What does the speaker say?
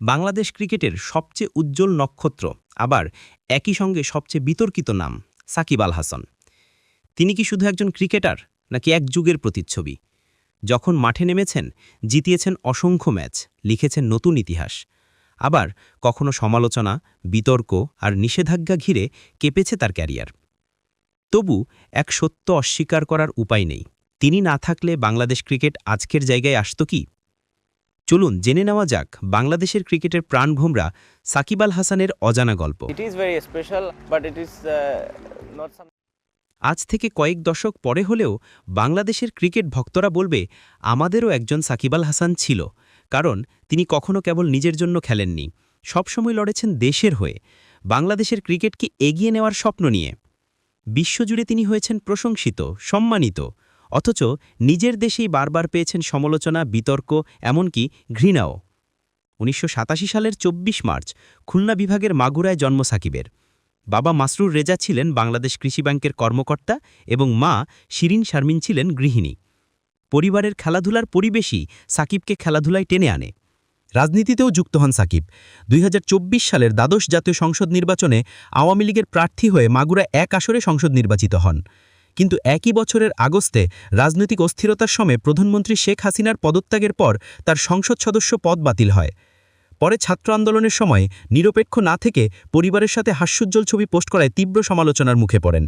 বাংলাদেশ ক্রিকেটের সবচেয়ে উজ্জ্বল নক্ষত্র, আবার একই সঙ্গে সবচেয়ে বিতর্কিত নাম, সাকিব আল হাসান। তিনি কি শুধু একজন ক্রিকেটার, নাকি এক যুগের প্রতিচ্ছবি? যখন মাঠে নেমেছেন, জিতিয়েছেন অসংখ্য ম্যাচ, লিখেছেন নতুন ইতিহাস। আবার কখনো সমালোচনা, বিতর্ক আর নিষেধাজ্ঞা ঘিরে কেঁপেছে তার ক্যারিয়ার। তবু এক সত্য অস্বীকার করার উপায় নেই। তিনি না থাকলে বাংলাদেশ ক্রিকেট আজকের জায়গায় আসত কি? চলুন জেনে নেওয়া যাক বাংলাদেশের ক্রিকেটের প্রাণভোমরা সাকিব আল হাসানের অজানা গল্প। Uh. আজ থেকে কয়েক দশক পরে হলেও বাংলাদেশের ক্রিকেট ভক্তরা বলবে আমাদেরও একজন সাকিব আল হাসান ছিল। কারণ তিনি কখনো কেবল নিজের জন্য খেলেননি। সবসময় লড়েছেন দেশের হয়ে। বাংলাদেশের ক্রিকেটকে এগিয়ে নেওয়ার স্বপ্ন নিয়ে? বিশ্বজুড়ে তিনি হয়েছেন প্রশংসিত সম্মানিত। অথচ নিজের দেশেই বারবার পেয়েছেন সমালোচনা, বিতর্ক, এমনকি ঘৃণাও। উনিশশো সাতাশি সালের ২৪ মার্চ, খুলনা বিভাগের মাগুরায় জন্ম সাকিবের। বাবা মাসরুর রেজা ছিলেন বাংলাদেশ কৃষি ব্যাংকের কর্মকর্তা এবং মা শিরিন শারমিন ছিলেন গৃহিণী। পরিবারের খেলাধুলার পরিবেশই সাকিবকে খেলাধুলায় টেনে আনে। রাজনীতিতেও যুক্ত হন সাকিব। দুই হাজার চব্বিশ সালের দ্বাদশ জাতীয় সংসদ নির্বাচনে আওয়ামী লীগের প্রার্থী হয়ে মাগুরা এক আসরে সংসদ নির্বাচিত হন। কিন্তু একই বছরের আগস্টে রাজনৈতিক অস্থিরতার সময় প্রধানমন্ত্রী শেখ হাসিনার পদত্যাগের পর তার সংসদ সদস্য পদ বাতিল হয়। পরে ছাত্র আন্দোলনের সময় নিরপেক্ষ না থেকে পরিবারের সাথে হাস্যোজ্জ্বল ছবি পোস্ট করায় তীব্র সমালোচনার মুখে পড়েন।